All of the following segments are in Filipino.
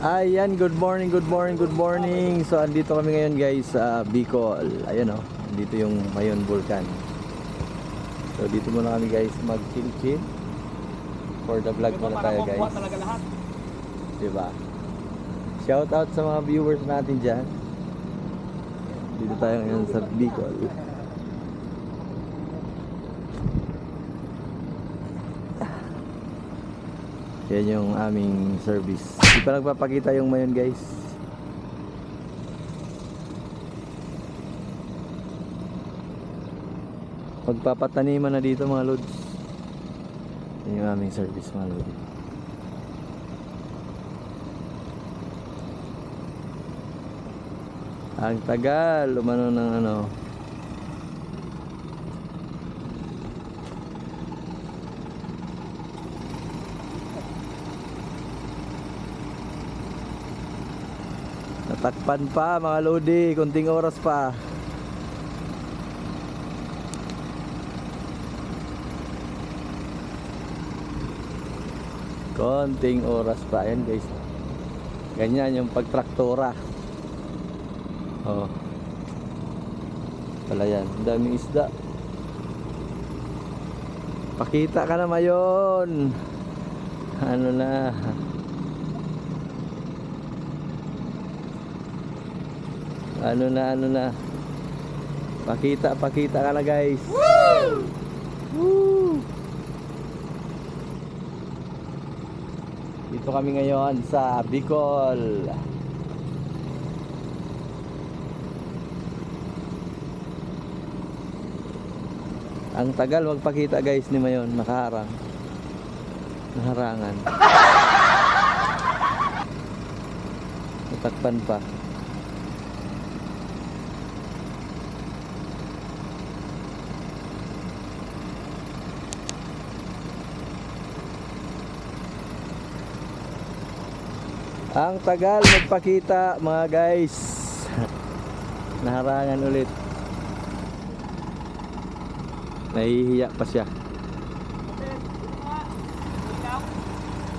Ayan, good morning, good morning, good morning. So, andito kami ngayon guys sa Bicol. Ayan o, oh, andito yung Mayon Vulcan. So, dito muna kami guys mag-chill-chill. For the vlog muna tayo guys. Diba? Shout out sa mga viewers natin dyan. Dito tayo ngayon sa Bicol. Yan yung aming service. Di pa nagpapakita yung mayon guys. Magpapataniman na dito mga lods. Yan yung aming service mga lods. Ang tagal, umano ng ano. Natakpan pa mga lodi, kunting oras pa. Konting oras pa. Ayan guys. Ganyan yung pagtraktora. Oh. Pala yan. Daming isda. Pakita ka na mayon. Ano na. Ano na, ano na. Pakita, pakita ka na guys. Woo! Woo! Dito kami ngayon sa Bicol. Ang tagal magpakita guys ni Mayon, nakaharang. Naharangan. Natakpan pa. Ang tagal magpakita mga guys. Naharangan ulit. Nahihiya pa siya.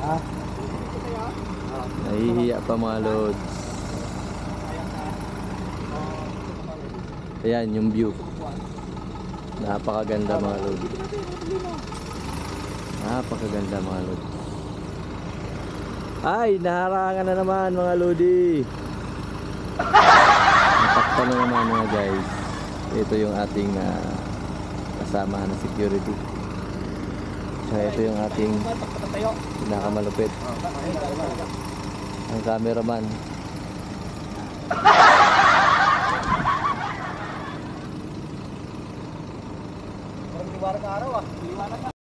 Ha? Nahihiya pa mga loads. Ayan yung view. Napakaganda mga loads. Napakaganda mga loads. Ay, naharangan na naman mga lodi. Natakpan na naman mga guys. Ito yung ating ah, kasama na security. Tsaka ito yung ating pinakamalupit. Ang cameraman. Parang araw ah.